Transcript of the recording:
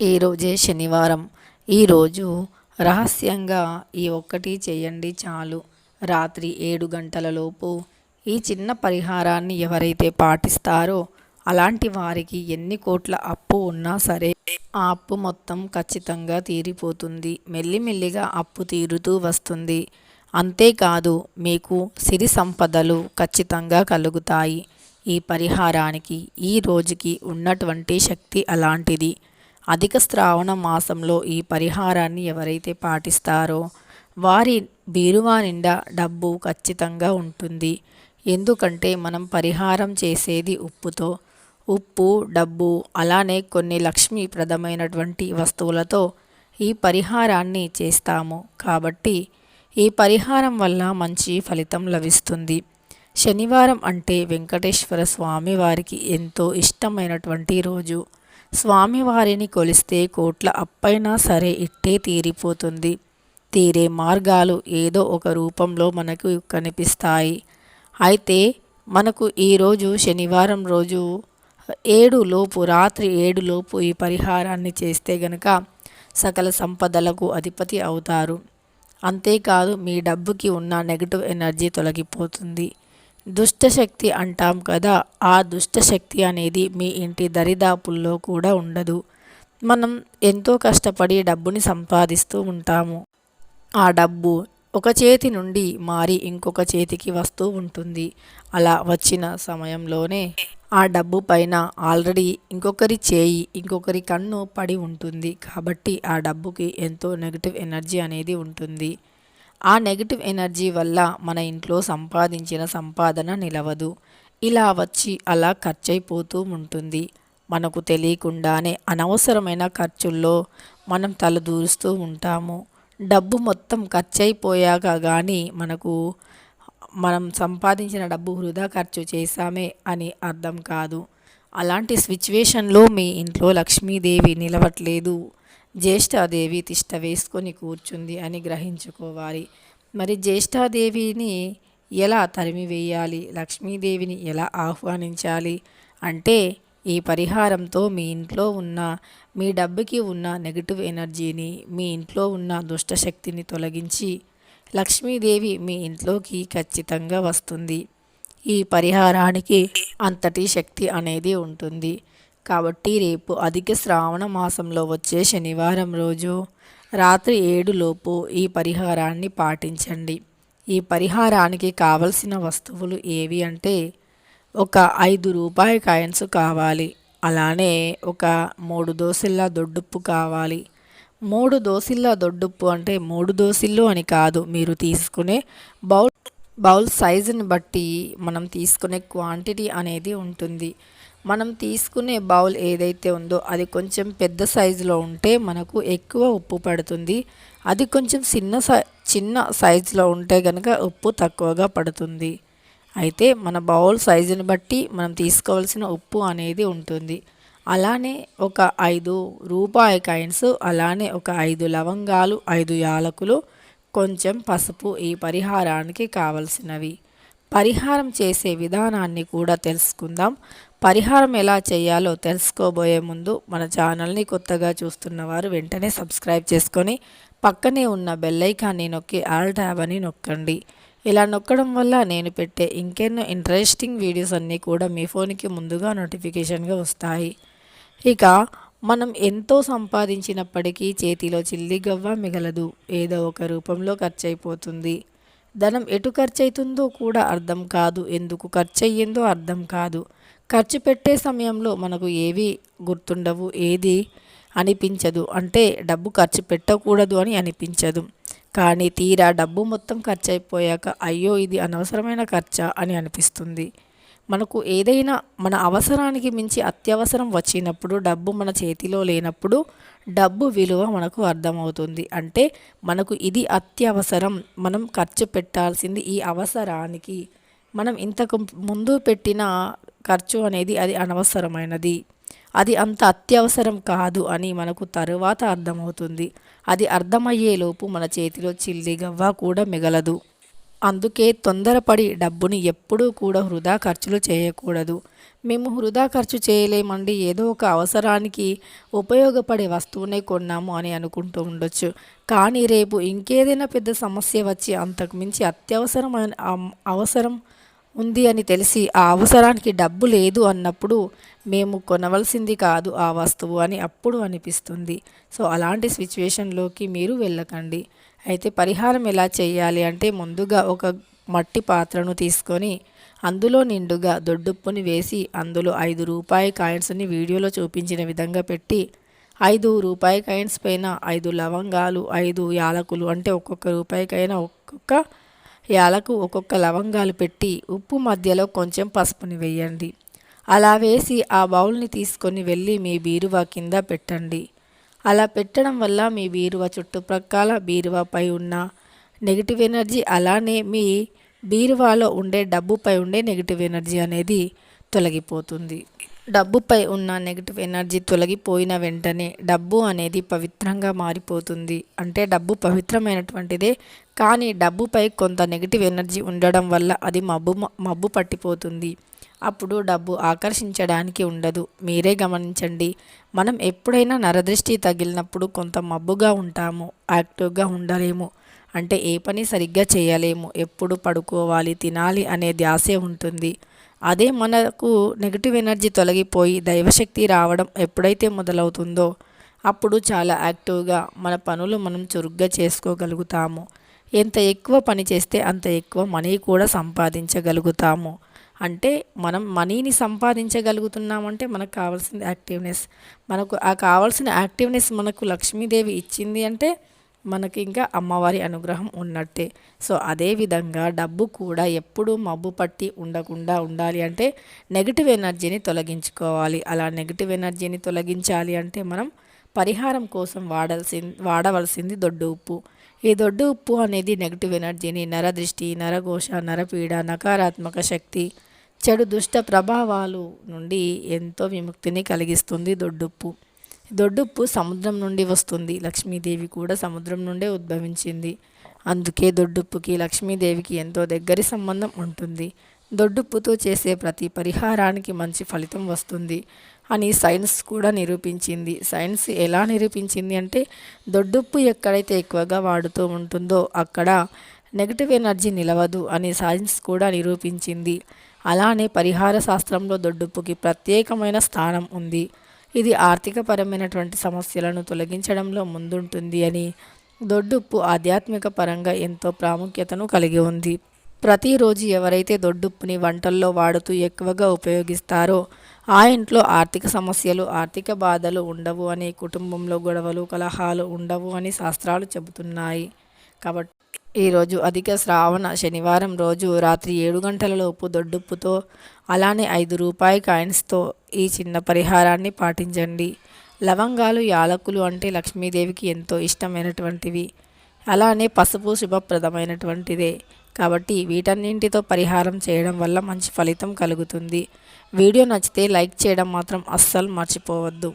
ఈరోజే శనివారం. ఈరోజు రహస్యంగా ఈ ఒక్కటి చేయండి చాలు. రాత్రి ఏడు గంటలలోపు ఈ చిన్న పరిహారాన్ని ఎవరైతే పాటిస్తారో అలాంటి వారికి ఎన్ని కోట్ల అప్పు ఉన్నా సరే ఆ అప్పు మొత్తం ఖచ్చితంగా తీరిపోతుంది. మెల్లిమెల్లిగా అప్పు తీరుతూ వస్తుంది. అంతేకాదు మీకు సిరి సంపదలు ఖచ్చితంగా కలుగుతాయి. ఈ పరిహారానికి ఈ రోజుకి ఉన్నటువంటి శక్తి అలాంటిది. అధిక శ్రావణ మాసంలో ఈ పరిహారాన్ని ఎవరైతే పాటిస్తారో వారి బీరువా నిండా డబ్బు ఖచ్చితంగా ఉంటుంది. ఎందుకంటే మనం పరిహారం చేసేది ఉప్పుతో. ఉప్పు డబ్బు అలానే కొన్ని లక్ష్మీప్రదమైనటువంటి వస్తువులతో ఈ పరిహారాన్ని చేస్తాము. కాబట్టి ఈ పరిహారం వల్ల మంచి ఫలితం లభిస్తుంది. శనివారం అంటే వెంకటేశ్వర స్వామి వారికి ఎంతో ఇష్టమైనటువంటి రోజు. స్వామివారిని కొలిస్తే కోట్ల అప్పైనా సరే ఇట్టే తీరిపోతుంది. తీరే మార్గాలు ఏదో ఒక రూపంలో మనకు కనిపిస్తాయి. అయితే మనకు ఈరోజు శనివారం రోజు ఏడులోపు రాత్రి ఏడులోపు ఈ పరిహారాన్ని చేస్తే గనక సకల సంపదలకు అధిపతి అవుతారు. అంతేకాదు మీ డబ్బుకి ఉన్న నెగిటివ్ ఎనర్జీ తొలగిపోతుంది. దుష్టశక్తి అంటాం కదా ఆ దుష్టశక్తి అనేది మీ ఇంటి దరిదాపుల్లో కూడా ఉండదు. మనం ఎంతో కష్టపడి డబ్బుని సంపాదిస్తూ ఉంటాము. ఆ డబ్బు ఒక చేతి నుండి మారి ఇంకొక చేతికి వస్తూ ఉంటుంది. అలా వచ్చిన సమయంలోనే ఆ డబ్బు పైన ఆల్రెడీ ఇంకొకరి చేయి ఇంకొకరి కన్ను పడి ఉంటుంది. కాబట్టి ఆ డబ్బుకి ఎంతో నెగిటివ్ ఎనర్జీ అనేది ఉంటుంది. ఆ నెగిటివ్ ఎనర్జీ వల్ల మన ఇంట్లో సంపాదించిన సంపాదన నిలవదు. ఇలా వచ్చి అలా ఖర్చయిపోతూ ఉంటుంది. మనకు తెలియకుండానే అనవసరమైన ఖర్చుల్లో మనం తలదూరుస్తూ ఉంటాము. డబ్బు మొత్తం ఖర్చయిపోయాక కానీ మనకు మనం సంపాదించిన డబ్బు వృధా ఖర్చు చేశామే అని అర్థం కాదు. అలాంటి సిచ్యువేషన్లో మీ ఇంట్లో లక్ష్మీదేవి నిలవట్లేదు. జ్యేష్ఠాదేవి తిష్ట వేసుకొని కూర్చుంది అని గ్రహించుకోవాలి. మరి జ్యేష్ఠాదేవిని ఎలా తరిమి వేయాలి లక్ష్మీదేవిని ఎలా ఆహ్వానించాలి? అంటే ఈ పరిహారంతో మీ ఇంట్లో ఉన్న మీ డబ్బుకి ఉన్న నెగిటివ్ ఎనర్జీని మీ ఇంట్లో ఉన్న దుష్టశక్తిని తొలగించి లక్ష్మీదేవి మీ ఇంట్లోకి ఖచ్చితంగా వస్తుంది. ఈ పరిహారానికి అంతటి శక్తి అనేది ఉంటుంది. కాబట్టి రేపు అధిక శ్రావణ మాసంలో వచ్చే శనివారం రోజు రాత్రి ఏడులోపు ఈ పరిహారాన్ని పాటించండి. ఈ పరిహారానికి కావలసిన వస్తువులు ఏవి అంటే ఒక ఐదు రూపాయి కాయిన్స్ కావాలి. అలానే ఒక మూడు దోసిళ్ళ దొడ్డుప్పు కావాలి. మూడు దోసిళ్ళ దొడ్డుప్పు అంటే మూడు దోసిళ్ళు అని కాదు. మీరు తీసుకునే బౌల్ బౌల్ సైజుని బట్టి మనం తీసుకునే క్వాంటిటీ అనేది ఉంటుంది. మనం తీసుకునే బౌల్ ఏదైతే ఉందో అది కొంచెం పెద్ద సైజులో ఉంటే మనకు ఎక్కువ ఉప్పు పడుతుంది. అది కొంచెం చిన్న సై చిన్న సైజులో ఉంటే కనుక ఉప్పు తక్కువగా పడుతుంది. అయితే మన బౌల్ సైజుని బట్టి మనం తీసుకోవాల్సిన ఉప్పు అనేది ఉంటుంది. అలానే ఒక ఐదు రూపాయి కాయిన్స్ అలానే ఒక ఐదు లవంగాలు ఐదు యాలకులు కొంచెం పసుపు ఈ పరిహారానికి కావలసినవి. పరిహారం చేసే విధానాన్ని కూడా తెలుసుకుందాం. పరిహారం ఎలా చేయాలో తెలుసుకోబోయే ముందు మన ఛానల్ని కొత్తగా చూస్తున్న వారు వెంటనే సబ్స్క్రైబ్ చేసుకొని పక్కనే ఉన్న బెల్లైకాన్ని నొక్కి ఆల్ ట్యాబ్ అని నొక్కండి. ఇలా నొక్కడం వల్ల నేను పెట్టే ఇంకెన్నో ఇంట్రెస్టింగ్ వీడియోస్ అన్నీ కూడా మీ ఫోన్కి ముందుగా నోటిఫికేషన్గా వస్తాయి. ఇక మనం ఎంతో సంపాదించినప్పటికీ చేతిలో చిల్లి గవ్వ మిగలదు. ఏదో ఒక రూపంలో ఖర్చు అయిపోతుంది ధనం ఎటు ఖర్చు అవుతుందో కూడా అర్థం కాదు. ఎందుకు ఖర్చు అయ్యిందో అర్థం కాదు. ఖర్చు పెట్టే సమయంలో మనకు ఏవి గుర్తుండవు ఏది అనిపించదు. అంటే డబ్బు ఖర్చు పెట్టకూడదు అని అనిపించదు. కానీ తీరా డబ్బు మొత్తం ఖర్చు అయిపోయాక అయ్యో ఇది అనవసరమైన ఖర్చా అని అనిపిస్తుంది. మనకు ఏదైనా మన అవసరానికి మించి అత్యవసరం వచ్చినప్పుడు డబ్బు మన చేతిలో లేనప్పుడు డబ్బు విలువ మనకు అర్థమవుతుంది. అంటే మనకు ఇది అత్యవసరం మనం ఖర్చు పెట్టాల్సింది ఈ అవసరానికి. మనం ఇంతకు ముందు పెట్టిన ఖర్చు అనేది అది అనవసరమైనది. అది అంత అత్యవసరం కాదు అని మనకు తరువాత అర్థమవుతుంది. అది అర్థమయ్యేలోపు మన చేతిలో చిల్లి గవ్వ కూడా మిగలదు. అందుకే తొందరపడి డబ్బుని ఎప్పుడూ కూడా వృధా ఖర్చులు చేయకూడదు. మేము వృధా ఖర్చు చేయలేమండి. ఏదో ఒక అవసరానికి ఉపయోగపడే వస్తువునే కొన్నాము అని అనుకుంటూ ఉండొచ్చు. కానీ రేపు ఇంకేదైనా పెద్ద సమస్య వచ్చి అంతకుమించి అత్యవసరమైన అవసరం ఉంది అని తెలిసి ఆ అవసరానికి డబ్బు లేదు అన్నప్పుడు మేము కొనవలసింది కాదు ఆ వస్తువు అని అప్పుడు అనిపిస్తుంది. సో అలాంటి సిచ్యువేషన్లోకి మీరు వెళ్ళకండి. అయితే పరిహారం ఎలా చేయాలి అంటే ముందుగా ఒక మట్టి పాత్రను తీసుకొని అందులో నిండుగా దొడ్డుప్పుని వేసి అందులో ఐదు రూపాయి కాయిన్స్ని వీడియోలో చూపించిన విధంగా పెట్టి ఐదు రూపాయి కాయిన్స్ పైన ఐదు లవంగాలు ఐదు యాలకులు అంటే ఒక్కొక్క రూపాయికైనా ఒక్కొక్క యాలకు ఒక్కొక్క లవంగాలు పెట్టి ఉప్పు మధ్యలో కొంచెం పసుపుని వేయండి. అలా వేసి ఆ బౌల్ని తీసుకొని వెళ్ళి మీ బీరువా కింద పెట్టండి. అలా పెట్టడం వల్ల మీ బీరువా చుట్టుప్రక్కల బీరువాపై ఉన్న నెగిటివ్ ఎనర్జీ అలానే మీ బీరువాలో ఉండే డబ్బుపై ఉండే నెగిటివ్ ఎనర్జీ అనేది తొలగిపోతుంది. డబ్బుపై ఉన్న నెగిటివ్ ఎనర్జీ తొలగిపోయిన వెంటనే డబ్బు అనేది పవిత్రంగా మారిపోతుంది. అంటే డబ్బు పవిత్రమైనటువంటిదే కానీ డబ్బుపై కొంత నెగిటివ్ ఎనర్జీ ఉండడం వల్ల అది మబ్బు మబ్బు పట్టిపోతుంది. అప్పుడు డబ్బు ఆకర్షించడానికి ఉండదు. మీరే గమనించండి మనం ఎప్పుడైనా నరదృష్టి తగిలినప్పుడు కొంత మబ్బుగా ఉంటాము యాక్టివ్గా ఉండలేము. అంటే ఏ పని సరిగ్గా చేయలేము ఎప్పుడు పడుకోవాలి తినాలి అనే ధ్యాసే ఉంటుంది. అదే మనకు నెగిటివ్ ఎనర్జీ తొలగిపోయి దైవశక్తి రావడం ఎప్పుడైతే మొదలవుతుందో అప్పుడు చాలా యాక్టివ్గా మన పనులు మనం చురుగ్గా చేసుకోగలుగుతాము. ఎంత ఎక్కువ పని చేస్తే అంత ఎక్కువ మనీ కూడా సంపాదించగలుగుతాము. అంటే మనం మనీని సంపాదించగలుగుతున్నామంటే మనకు కావాల్సిన యాక్టివ్నెస్ మనకు ఆ కావాల్సిన యాక్టివ్నెస్ మనకు లక్ష్మీదేవి ఇచ్చింది అంటే మనకి ఇంకా అమ్మవారి అనుగ్రహం ఉన్నట్టే. సో అదేవిధంగా డబ్బు కూడా ఎప్పుడూ మబ్బు పట్టి ఉండకుండా ఉండాలి అంటే నెగిటివ్ ఎనర్జీని తొలగించుకోవాలి. అలా నెగిటివ్ ఎనర్జీని తొలగించాలి అంటే మనం పరిహారం కోసం వాడాల్సి వాడవలసింది దొడ్డు ఉప్పు. ఈ దొడ్డు ఉప్పు అనేది నెగిటివ్ ఎనర్జీని నరదృష్టి నరఘోష నరపీడ నకారాత్మక శక్తి చెడు దుష్ట ప్రభావాలు నుండి ఎంతో విముక్తిని కలిగిస్తుంది దొడ్డుప్పు. దొడ్డుప్పు సముద్రం నుండి వస్తుంది. లక్ష్మీదేవి కూడా సముద్రం నుండే ఉద్భవించింది. అందుకే దొడ్డుప్పుకి లక్ష్మీదేవికి ఎంతో దగ్గరి సంబంధం ఉంటుంది. దొడ్డుప్పుతో చేసే ప్రతి పరిహారానికి మంచి ఫలితం వస్తుంది అని సైన్స్ కూడా నిరూపించింది. సైన్స్ ఎలా నిరూపించింది అంటే దొడ్డుప్పు ఎక్కడైతే ఎక్కువగా వాడుతూ ఉంటుందో అక్కడ నెగిటివ్ ఎనర్జీ నిలవదు అని సైన్స్ కూడా నిరూపించింది. అలానే పరిహార శాస్త్రంలో దొడ్డుప్పుకి ప్రత్యేకమైన స్థానం ఉంది. ఇది ఆర్థికపరమైనటువంటి సమస్యలను తొలగించడంలో ముందుంటుంది అని దొడ్డుప్పు ఆధ్యాత్మిక పరంగా ఎంతో ప్రాముఖ్యతను కలిగి ఉంది. ప్రతిరోజు ఎవరైతే దొడ్డుప్పుని వంటల్లో వాడుతూ ఎక్కువగా ఉపయోగిస్తారో ఆ ఇంట్లో ఆర్థిక సమస్యలు ఆర్థిక బాధలు ఉండవు అని కుటుంబంలో గొడవలు కలహాలు ఉండవు అని శాస్త్రాలు చెబుతున్నాయి. కాబట్టి ఈరోజు అధిక శ్రావణ శనివారం రోజు రాత్రి ఏడు గంటలలోపు దొడ్డుప్పుతో అలానే ఐదు రూపాయి కాయిన్స్తో ఈ చిన్న పరిహారాన్ని పాటించండి. లవంగాలు యాలకులు అంటే లక్ష్మీదేవికి ఎంతో ఇష్టమైనటువంటివి. అలానే పసుపు శుభప్రదమైనటువంటిదే. కాబట్టి వీటన్నింటితో పరిహారం చేయడం వల్ల మంచి ఫలితం కలుగుతుంది. వీడియో నచ్చితే లైక్ చేయడం మాత్రం అస్సలు మర్చిపోవద్దు.